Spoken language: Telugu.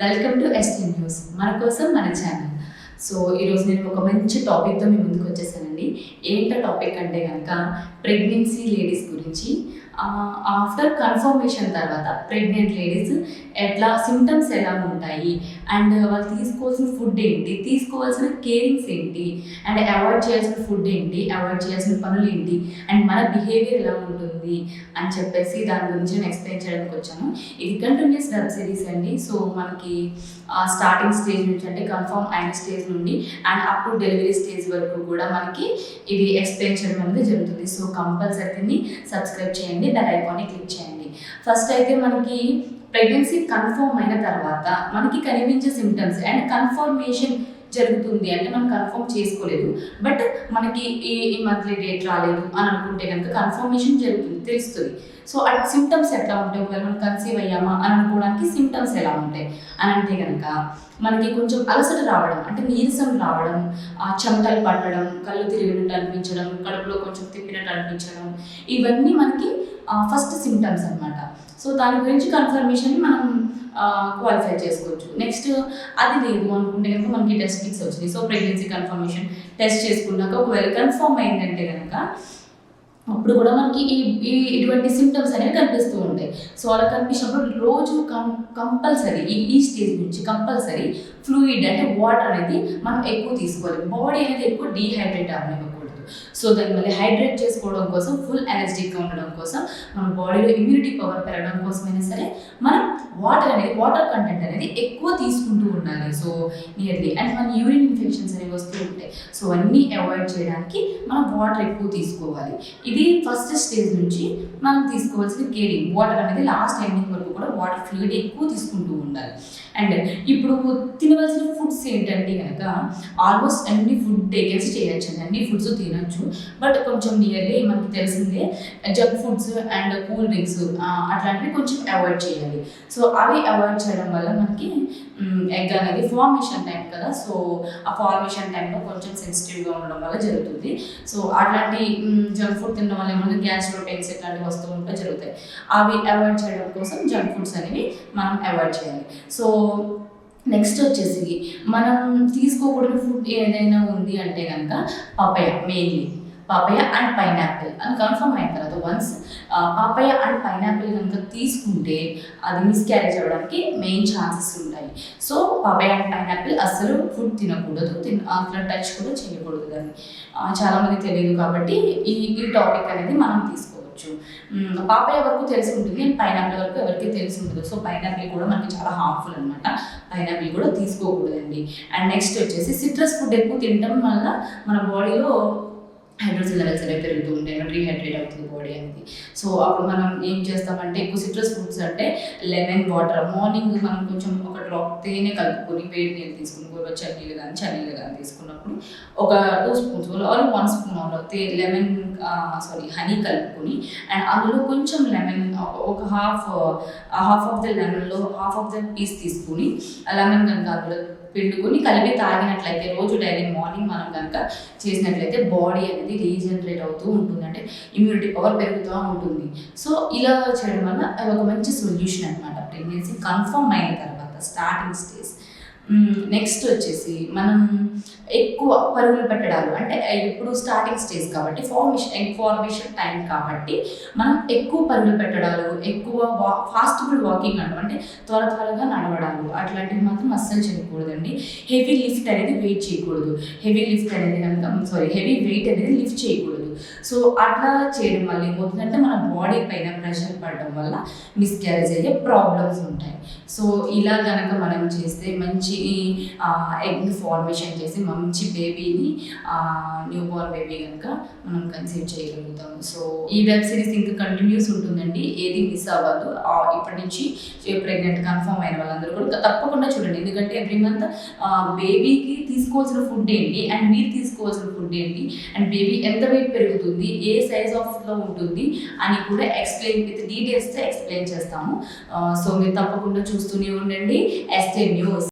వెల్కమ్ టు ఎస్టీ న్యూస్ మన కోసం మన ఛానల్ సో ఈరోజు నేను ఒక మంచి టాపిక్తో మీ ముందుకు వచ్చేసానండి ఏంటో టాపిక్ అంటే కనుక ప్రెగ్నెన్సీ లేడీస్ గురించి. ఆఫ్టర్ కన్ఫర్మేషన్ తర్వాత ప్రెగ్నెంట్ లేడీస్ ఎట్లా సిమ్టమ్స్ ఎలా ఉంటాయి? అండ్ వాళ్ళు తీసుకోవాల్సిన ఫుడ్ ఏంటి? తీసుకోవాల్సిన కేరింగ్స్ ఏంటి? అండ్ అవాయిడ్ చేయాల్సిన ఫుడ్ ఏంటి? అవాయిడ్ చేయాల్సిన పనులు ఏంటి? అండ్ మన బిహేవియర్ ఎలా ఉంటుంది? అని చెప్పేసి దాని గురించి నేను ఎక్స్ప్లెయిన్ చేయడానికి వచ్చాను. ఇది కంటిన్యూస్ వెబ్ సిరీస్ అండి. సో మనకి స్టార్టింగ్ స్టేజ్ నుంచి అంటే కన్ఫర్మ్ అయిన స్టేజ్ నుండి and up to delivery stage వరకు కూడా మనకి ఇది ఎక్స్ప్లెయిన్ చేయడం అనేది జరుగుతుంది. సో కంపల్సరీ దీన్ని సబ్స్క్రైబ్ చేయండి. దాని ఐకాన్ని క్లిక్ చేయండి. ఫస్ట్ అయితే మనకి ప్రెగ్నెన్సీ కన్ఫర్మ్ అయిన తర్వాత మనకి కనిపించే సిమ్టమ్స్ అండ్ కన్ఫర్మేషన్ జరుగుతుంది అంటే మనం కన్ఫర్మ్ చేసుకోలేదు. బట్ మనకి ఈ ఈ మంత్లీ డేట్ రాలేదు అని అనుకుంటే కనుక కన్ఫర్మేషన్ జరుగుతుంది తెలుస్తుంది. సో ఆ సిమ్టమ్స్ ఎట్లా ఉంటాయి? ఒకవేళ మనం కన్సీవ్ అయ్యామా అని అనుకోవడానికి సిమ్టమ్స్ ఎలా ఉంటాయి? అని అంటే కనుక మనకి కొంచెం అలసట రావడం అంటే నీరసం రావడం ఆ చెమటలు పట్టడం కళ్ళు తిరిగినట్టు అనిపించడం కడుపులో కొంచెం తిప్పినట్టు అనిపించడం ఇవన్నీ మనకి ఫస్ట్ సిమ్టమ్స్ అనమాట సో దాని గురించి కన్ఫర్మేషన్ మనం క్వాలిఫై చేసుకోవచ్చు. నెక్స్ట్ అది లేదు అనుకుంటే కనుక మనకి టెస్ట్ కిట్స్ వచ్చినాయి. సో ప్రెగ్నెన్సీ కన్ఫర్మేషన్ టెస్ట్ చేసుకున్నాక ఒకవేళ కన్ఫర్మ్ అయిందంటే కనుక అప్పుడు కూడా మనకి ఈ ఈ ఇటువంటి సిమ్టమ్స్ అనేవి కనిపిస్తూ ఉంటాయి. సో అలా కనిపించినప్పుడు రోజు కం కంపల్సరీ ఈ ఈ స్టేజ్ నుంచి కంపల్సరీ ఫ్లూయిడ్ అంటే వాటర్ అనేది మనం ఎక్కువ తీసుకోవాలి. బాడీ అనేది ఎక్కువ డీహైడ్రేట్ అవ్వనివ్వకూడదు. సో దాన్ని మళ్ళీ హైడ్రేట్ చేసుకోవడం కోసం ఫుల్ ఎనర్జీగా ఉండడం కోసం మన బాడీలో ఇమ్యూనిటీ పవర్ పెరగడం కోసమైనా సరే మనం వాటర్ అనేది వాటర్ కంటెంట్ అనేది ఎక్కువ తీసుకుంటూ ఉండాలి. సో నియర్లీ అండ్ మన యూరిన్ ఇన్ఫెక్షన్స్ అనేవి వస్తూ ఉంటాయి. సో అన్నీ అవాయిడ్ చేయడానికి మనం వాటర్ ఎక్కువ తీసుకోవాలి. ఇది ఫస్ట్ స్టేజ్ నుంచి మనం తీసుకోవాల్సిన కేరింగ్ వాటర్ అనేది లాస్ట్ ఎండింగ్ వరకు కూడా వాటర్ ఫ్లూయిడ్ ఎక్కువ తీసుకుంటూ ఉండాలి. అండ్ ఇప్పుడు తినవలసిన ఫుడ్స్ ఏంటంటే కనుక ఆల్మోస్ట్ అన్ని ఫుడ్ టేకెన్స్ చేయొచ్చు అన్ని ఫుడ్స్ తినచ్చు. బట్ కొంచెం నియర్లీ మనకి తెలిసిందే junk foods and cool drinks అట్లాంటివి కొంచెం అవాయిడ్ చేయాలి. సో అవి అవాయిడ్ చేయడం వల్ల మనకి ఎగ్ అనేది ఫార్మేషన్ టైం కదా. సో ఆ ఫార్మేషన్ టైంలో కొంచెం సెన్సిటివ్గా ఉండడం వల్ల జరుగుతుంది. సో అట్లాంటి జంక్ ఫుడ్ తినడం వల్ల ఏమైనా గ్యాస్ట్రో పెయిన్స్ ఇట్లాంటివి వస్తూ కూడా జరుగుతాయి. అవి అవాయిడ్ చేయడం కోసం జంక్ ఫుడ్స్ అనేవి మనం అవాయిడ్ చేయాలి. సో నెక్స్ట్ వచ్చేసి మనం తీసుకోకూడని ఫుడ్ ఏదైనా ఉంది అంటే కనుక papaya mainly papaya and pineapple అని కన్ఫర్మ్ అయిన తర్వాత వన్స్ పాపయ అండ్ పైనాపిల్ కనుక తీసుకుంటే అది మిస్క్యారేజ్ అవ్వడానికి మెయిన్ ఛాన్సెస్ ఉంటాయి. సో పాపయ అండ్ పైనాపిల్ అస్సలు ఫుడ్ తినకూడదు తిన అసలు టచ్ కూడా చేయకూడదు దాన్ని. చాలామంది తెలియదు కాబట్టి ఈ ఈ టాపిక్ అనేది మనం తీసుకోవచ్చు పాపయ వరకు తెలిసి ఉంటుంది అండ్ పైనాపిల్ వరకు ఎవరికి తెలిసి ఉంటుంది సో పైనాపిల్ కూడా మనకి చాలా హార్మ్ఫుల్ అనమాట పైనాపిల్ కూడా తీసుకోకూడదండి. అండ్ నెక్స్ట్ వచ్చేసి సిట్రస్ ఫుడ్ ఎక్కువ తినడం వల్ల మన బాడీలో హైడ్రోజన్ లెవెల్స్ అనేవి పెరుగుతూ ఉంటాయి రీహైడ్రేట్ అవుతుంది బాడీ అనేది. సో అప్పుడు మనం ఏం చేస్తామంటే ఎక్కువ సిట్రస్ ఫ్రూట్స్ అంటే లెమన్ వాటర్ మార్నింగ్ మనం కొంచెం ఒక డ్రాప్ తేనె కలుపుకొని వేడి నీళ్ళు తీసుకుని గోరువెచ్చని నీళ్ళు కానీ చన్నీళ్ళు కానీ తీసుకున్నప్పుడు ఒక two spoons or one spoon or the lemon sorry honey కలుపుకొని అండ్ అందులో కొంచెం లెమన్ ఒక హాఫ్ హాఫ్ ఆఫ్ ద లెమన్లో హాఫ్ ఆఫ్ ద పీస్ తీసుకుని లెమన్ కనుక అందులో పిండుకొని కలిపి తాగినట్లయితే రోజు డైలీ మార్నింగ్ మనం కనుక చేసినట్లయితే బాడీ అనేది రీజనరేట్ అవుతూ ఉంటుంది అంటే ఇమ్యూనిటీ పవర్ పెరుగుతూ ఉంటుంది. సో ఇలా చేయడం వల్ల అది ఒక మంచి సొల్యూషన్ అనమాట ప్రెగ్నెన్సీ కన్ఫర్మ్ అయిన తర్వాత స్టార్టింగ్ స్టేజ్ నెక్స్ట్ వచ్చేసి మనం ఎక్కువ పరుగులు పెట్టడాలు అంటే ఇప్పుడు స్టార్టింగ్ స్టేజ్ కాబట్టి ఫార్మేషన్ ఇన్ఫార్మేషన్ టైం కాబట్టి మనం ఎక్కువ పరుగులు పెట్టడాలు ఎక్కువ వా ఫాస్టబుల్ వాకింగ్ అంటాం అంటే త్వర త్వరగా నడవడాలు అట్లాంటివి మాత్రం అస్సలు చేయకూడదండి. హెవీ లిఫ్ట్ అనేది వెయిట్ చేయకూడదు. హెవీ లిఫ్ట్ అనేది కనుక సారీ హెవీ వెయిట్ అనేది లిఫ్ట్ చేయకూడదు. సో అట్లా చేయడం వల్ల ఏమవుతుందంటే మన బాడీ పైన ప్రెషర్ పడడం వల్ల మిస్క్యారేజ్ అయ్యే ప్రాబ్లమ్స్ ఉంటాయి. సో ఇలా కనుక మనం చేస్తే మంచి ఎగ్ ఫార్మేషన్ చేసి మంచి బేబీని న్యూ బోర్న్ బేబీ కనుక మనం కన్సీవ్ చేయగలుగుతాం. సో ఈ వెబ్ సిరీస్ ఇంకా కంటిన్యూస్ ఉంటుందండి. ఏది మిస్ అవ్వదు. ఇప్పటి నుంచి ప్రెగ్నెంట్ కన్ఫర్మ్ అయిన వాళ్ళందరూ కూడా తప్పకుండా చూడండి. ఎందుకంటే ఎవ్రీ మంత్ బేబీకి తీసుకోవాల్సిన ఫుడ్ ఏంటి? అండ్ మీరు తీసుకోవాల్సిన ఫుడ్ ఏంటి? అండ్ బేబీ ఎంత వెయిట్ పెరుగుతుంది ఏ సైజ్ ఆఫ్లో ఉంటుంది అని కూడా ఎక్స్ప్లెయిన్ విత్ డీటెయిల్స్తో ఎక్స్ప్లెయిన్ చేస్తాము. Uh, సో మీరు తప్పకుండా చూస్తూనే ఉండండి. ఎస్టే న్యూస్